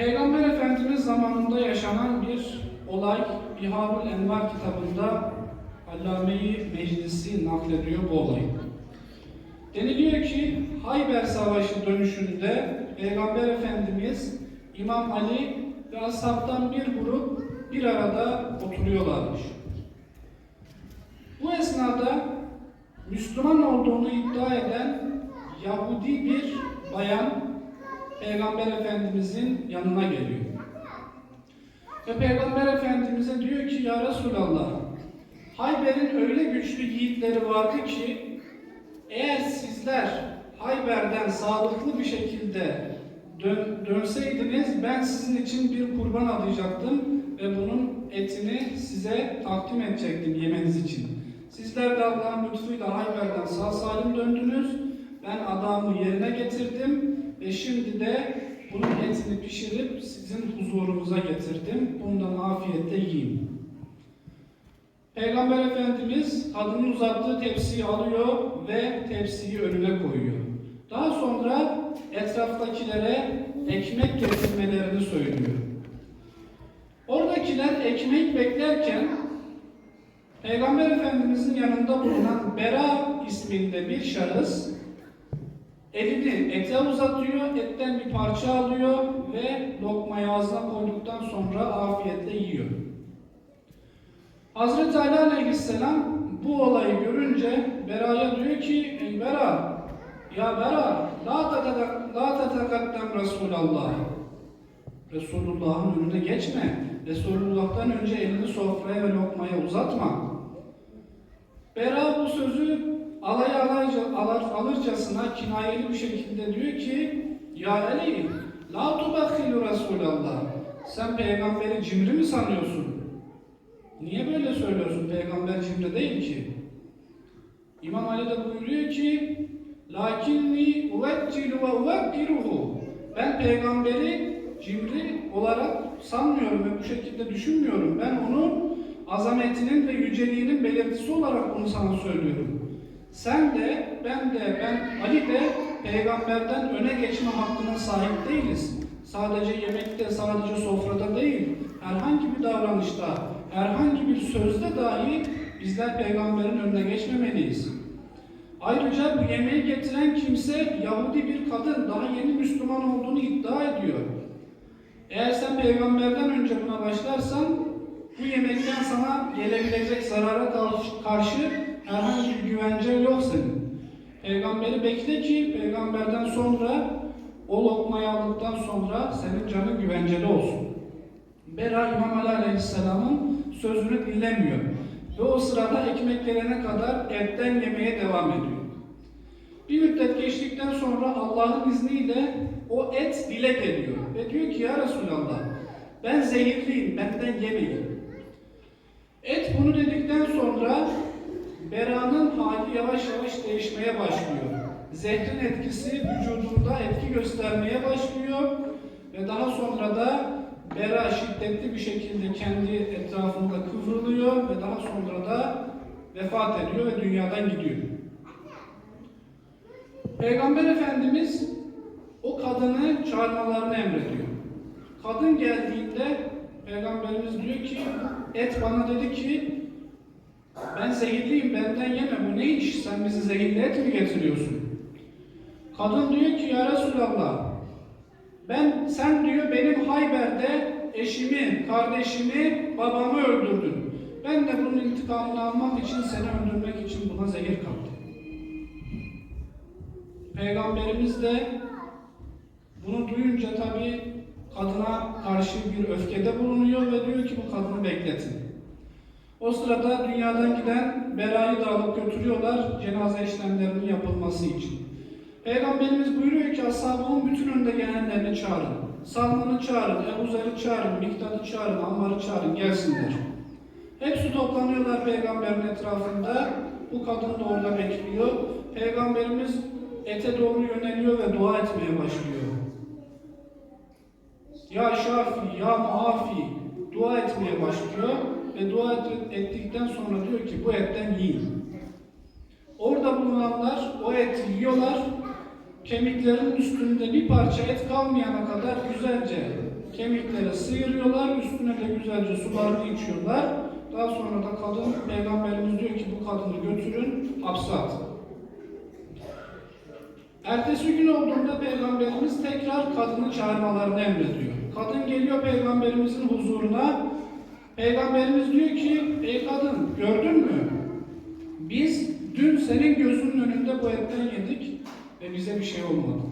Peygamber Efendimiz zamanında yaşanan bir olay Biharul Envar kitabında Allame-i Meclisi naklediyor bu olayı. Deniliyor ki Hayber Savaşı dönüşünde Peygamber Efendimiz, İmam Ali ve ashabtan bir grup bir arada oturuyorlarmış. Bu esnada Müslüman olduğunu iddia eden Yahudi bir bayan Peygamber Efendimizin yanına geliyor. Ve Peygamber Efendimiz'e diyor ki Ya Resulallah Hayber'in öyle güçlü yiğitleri vardı ki eğer sizler Hayber'den sağlıklı bir şekilde dön, dönseydiniz ben sizin için bir kurban alacaktım ve bunun etini size takdim edecektim yemeniz için. Sizler de Allah'ın lütfuyla Hayber'den sağ salim döndünüz. Ben adamı yerine getirdim ve şimdi de bunun etini pişirip sizin huzurunuza getirdim. Bundan afiyetle yiyin. Peygamber Efendimiz kadının uzattığı tepsiyi alıyor ve tepsiyi önüne koyuyor. Daha sonra etraftakilere ekmek getirmelerini söylüyor. Oradakiler ekmek beklerken Peygamber Efendimizin yanında bulunan Bera isminde bir şahıs elini ete uzatıyor, etten bir parça alıyor ve lokmayı ağzına koyduktan sonra afiyetle yiyor. Hazreti Ali Aleyhisselam bu olayı görünce Bera'ya diyor ki Ey Bera, ya Bera, la tatak- la tatakaddem Resulallah. Resulullah'ın önüne geçme. Resulullah'tan önce elini sofraya ve lokmaya uzatma. Bera bu sözü alay alayca, alar, alırcasına kinayeli bir şekilde diyor ki Ya Ali, la tubakhilu Resulallah. Sen peygamberi cimri mi sanıyorsun? Niye böyle söylüyorsun? Peygamber cimri değil ki. İmam Ali de buyuruyor ki Lakinni uveccilu ve uvekkiruhu Ben peygamberi cimri olarak sanmıyorum ve bu şekilde düşünmüyorum. Ben onun azametinin ve yüceliğinin belirtisi olarak bunu sana söylüyorum. Sen de, ben de, ben Ali de peygamberden öne geçme hakkına sahip değiliz. Sadece yemekte, sadece sofrada değil, herhangi bir davranışta, herhangi bir sözde dahi bizler peygamberin önüne geçmemeliyiz. Ayrıca bu yemeği getiren kimse Yahudi bir kadın, daha yeni Müslüman olduğunu iddia ediyor. Eğer sen peygamberden önce buna başlarsan, bu yemekten sana gelebilecek zarara karşı- herhangi bir güvence yok senin. Peygamberi bekle ki peygamberden sonra o lokmayı aldıktan sonra senin canın güvenceli olsun. Bera İmam Ali Aleyhisselam'ın sözünü dinlemiyor. Ve o sırada ekmek gelene kadar etten yemeye devam ediyor. Bir müddet geçtikten sonra Allah'ın izniyle o et dile geliyor. Ve diyor ki ya Resulallah ben zehirliyim benden yemeyin. Et bunu dedikten sonra Bera'nın hali yavaş yavaş değişmeye başlıyor. Zehrin etkisi vücudunda etki göstermeye başlıyor ve daha sonra da Bera şiddetli bir şekilde kendi etrafında kıvrılıyor ve daha sonra da vefat ediyor ve dünyadan gidiyor. Peygamber Efendimiz o kadını çağırmalarını emrediyor. Kadın geldiğinde Peygamberimiz diyor ki et bana dedi ki ben zehirliyim benden yeme bu ne iş sen bizi zehirli et mi getiriyorsun? Kadın diyor ki ya Resulallah ben sen diyor benim Hayber'de eşimi, kardeşimi, babamı öldürdün. Ben de bunun intikamını almak için seni öldürmek için buna zehir kattım. Peygamberimiz de bunu duyunca tabi kadına karşı bir öfkede bulunuyor ve diyor ki bu kadını bekletin. O sırada dünyadan giden Bera'yı da alıp götürüyorlar cenaze işlemlerinin yapılması için. Peygamberimiz buyuruyor ki ashabımın bütün önde gelenlerini çağırın. Salman'ı çağırın, Ebu Zer'i çağırın, Miktat'ı çağırın, Ammar'ı çağırın gelsinler. Hepsi toplanıyorlar peygamberin etrafında. Bu kadın da orada bekliyor. Peygamberimiz ete doğru yöneliyor ve dua etmeye başlıyor. Ya Şafi, Ya Muafi dua etmeye başlıyor ve dua et- ettikten sonra diyor ki bu etten yiyin. Orada bulunanlar o eti yiyorlar. kemiklerin üstünde bir parça et kalmayana kadar güzelce kemikleri sıyırıyorlar, üstüne de güzelce sularını içiyorlar. Daha sonra da kadın, Peygamberimiz diyor ki bu kadını götürün, hapse. Ertesi gün olduğunda Peygamberimiz tekrar kadını çağırmalarını emrediyor. Kadın geliyor Peygamberimizin huzuruna. Peygamberimiz diyor ki, ey kadın gördün mü? Biz dün senin gözünün önünde bu etten yedik ve bize bir şey olmadı.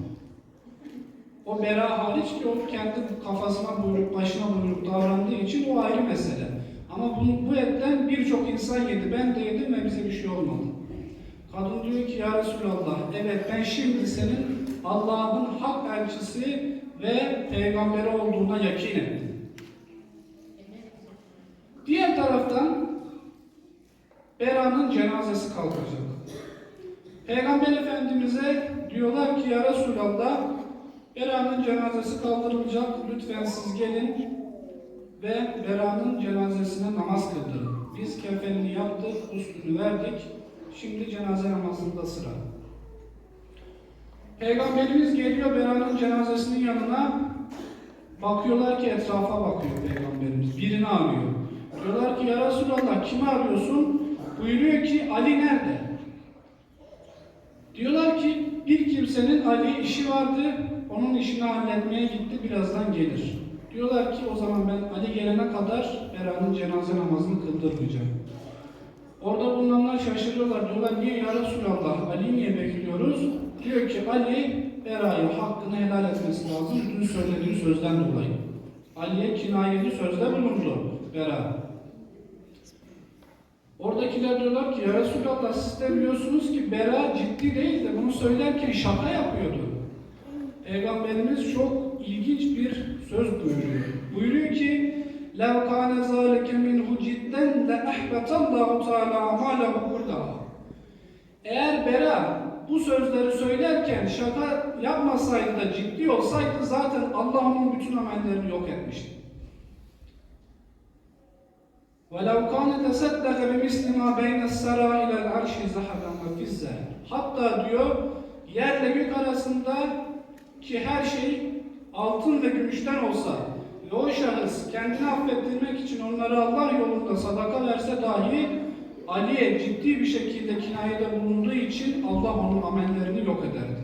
O bera hariç ki o kendi kafasına buyruk, başına buyruk davrandığı için o ayrı mesele. Ama bu, bu etten birçok insan yedi, ben de yedim ve bize bir şey olmadı. Kadın diyor ki ya Resulallah, evet ben şimdi senin Allah'ın hak elçisi ve peygamberi olduğuna yakin ettim. Taraftan Bera'nın cenazesi kalkacak. Peygamber Efendimiz'e diyorlar ki ya Resulallah Bera'nın cenazesi kaldırılacak. Lütfen siz gelin ve Bera'nın cenazesine namaz kıldırın. Biz kefenini yaptık, üstünü verdik. Şimdi cenaze namazında sıra. Peygamberimiz geliyor Bera'nın cenazesinin yanına. Bakıyorlar ki etrafa bakıyor Peygamberimiz. Birini arıyor. Diyorlar ki ya Resulallah kimi arıyorsun? Buyuruyor ki Ali nerede? Diyorlar ki bir kimsenin Ali işi vardı. Onun işini halletmeye gitti. Birazdan gelir. Diyorlar ki o zaman ben Ali gelene kadar Bera'nın cenaze namazını kıldırmayacağım. Orada bulunanlar şaşırıyorlar. Diyorlar niye ya Resulallah? Ali niye bekliyoruz? Diyor ki Ali Bera'yı hakkını helal etmesi lazım. Dün söylediği sözden dolayı. Ali'ye kinayeli sözde bulundu Bera. Oradakiler diyorlar ki ya Resulallah siz de biliyorsunuz ki Bera ciddi değil de bunu söylerken şaka yapıyordu. Peygamberimiz çok ilginç bir söz buyuruyor. Buyuruyor ki لَوْ كَانَ ذَٰلِكَ مِنْهُ جِدًّا لَأَحْبَتَ اللّٰهُ تَعَالَى عَمَالَهُ كُلَّهُ Eğer Bera bu sözleri söylerken şaka yapmasaydı da ciddi olsaydı zaten Allah onun bütün amellerini yok etmişti. وَلَوْ كَانَ تَسَدَّقَ بِمِسْلِ مَا بَيْنَ السَّرَى إِلَى الْعَرْشِ زَحَبًا وَفِزَّةً Hatta diyor, yerle gök arasında ki her şey altın ve gümüşten olsa ve o şahıs kendini affettirmek için onları Allah yolunda sadaka verse dahi Ali'ye ciddi bir şekilde kinayede bulunduğu için Allah onun amellerini yok ederdi.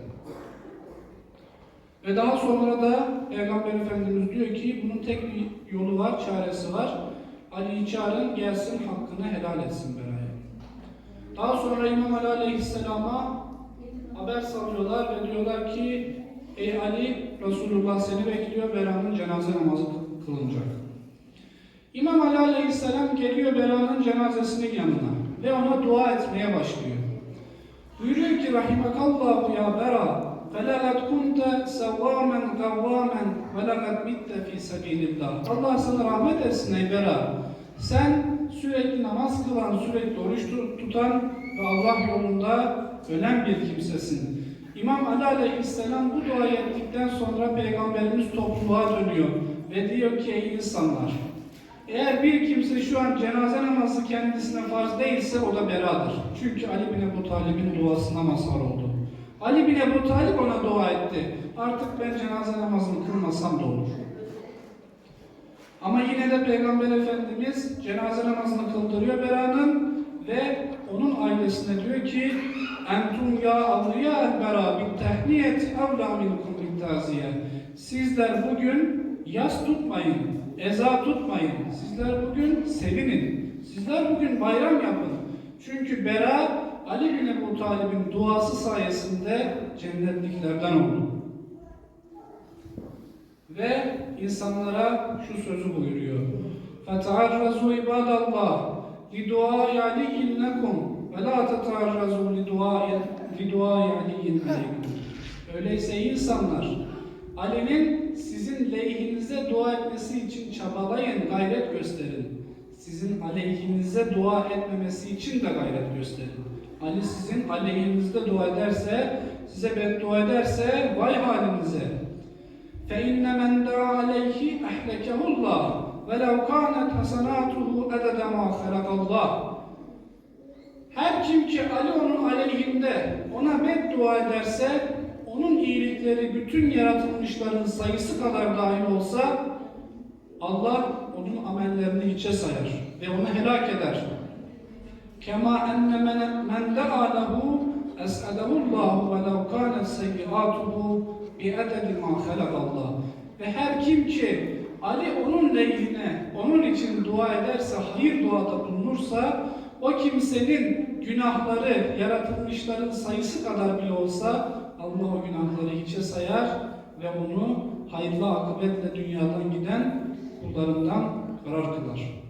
Ve daha sonra da Peygamber Efendimiz diyor ki bunun tek bir yolu var, çaresi var. Ali'yi çağırın gelsin hakkını helal etsin Bera'ya. Daha sonra İmam Ali Aleyhisselam'a haber salıyorlar ve diyorlar ki Ey Ali Resulullah seni bekliyor Bera'nın cenaze namazı kılınacak. İmam Ali Aleyhisselam geliyor Bera'nın cenazesinin yanına ve ona dua etmeye başlıyor. Buyuruyor ki Rahimakallahu ya Bera فَلَقَدْ كُنْتَ سَوَّامًا قَوَّامًا وَلَقَدْ مِتَّ فِي سَبِيلِ اللّٰهِ Allah sana rahmet etsin ey Bera. Sen sürekli namaz kılan, sürekli oruç tutan ve Allah yolunda ölen bir kimsesin. İmam Ali Aleyhisselam bu duayı ettikten sonra Peygamberimiz topluluğa dönüyor ve diyor ki ey insanlar eğer bir kimse şu an cenaze namazı kendisine farz değilse o da beradır. Çünkü Ali bin Ebu Talib'in duasına mazhar oldu. Ali bin Ebu Talib ona dua etti. Artık ben cenaze namazını kılmasam da olur. Ama yine de Peygamber Efendimiz cenaze namazını kıldırıyor Bera'nın ve onun ailesine diyor ki Entum ya avliya el bera bit tehniyet evla minkum bit taziye. Sizler bugün yas tutmayın, eza tutmayın. Sizler bugün sevinin. Sizler bugün bayram yapın. Çünkü Bera Ali bin Ebu Talib'in duası sayesinde cennetliklerden oldu. Ve insanlara şu sözü buyuruyor. فَتَعَرَّزُوا عِبَادَ اللّٰهِ لِدُعَاءِ عَلِيٍّ لَكُمْ وَلَا تَتَعَرَّزُوا لِدُعَاءِ عَلِيٍّ عَلَيْكُمْ Öyleyse insanlar, Ali'nin sizin lehinize dua etmesi için çabalayın, gayret gösterin. Sizin aleyhinize dua etmemesi için de gayret gösterin. Ali sizin aleyhinizde dua ederse, size beddua ederse vay halinize. فَاِنَّ مَنْ دَعَ عَلَيْهِ اَحْلَكَهُ اللّٰهِ وَلَوْ كَانَتْ حَسَنَاتُهُ اَدَدَ مَا خَلَقَ اللّٰهِ Her kim ki Ali onun aleyhinde ona beddua ederse onun iyilikleri bütün yaratılmışların sayısı kadar dahil olsa Allah onun amellerini hiçe sayar ve onu helak eder. Kema enne men, da'a lehu es'alehullahu ve lev kânet seyyiatuhu bi ededi ma Allah. Ve her kim ki Ali onun lehine, onun için dua ederse, hayır duada bulunursa, o kimsenin günahları, yaratılmışların sayısı kadar bile olsa Allah o günahları hiçe sayar ve onu hayırlı akıbetle dünyadan giden kullarından karar kılar.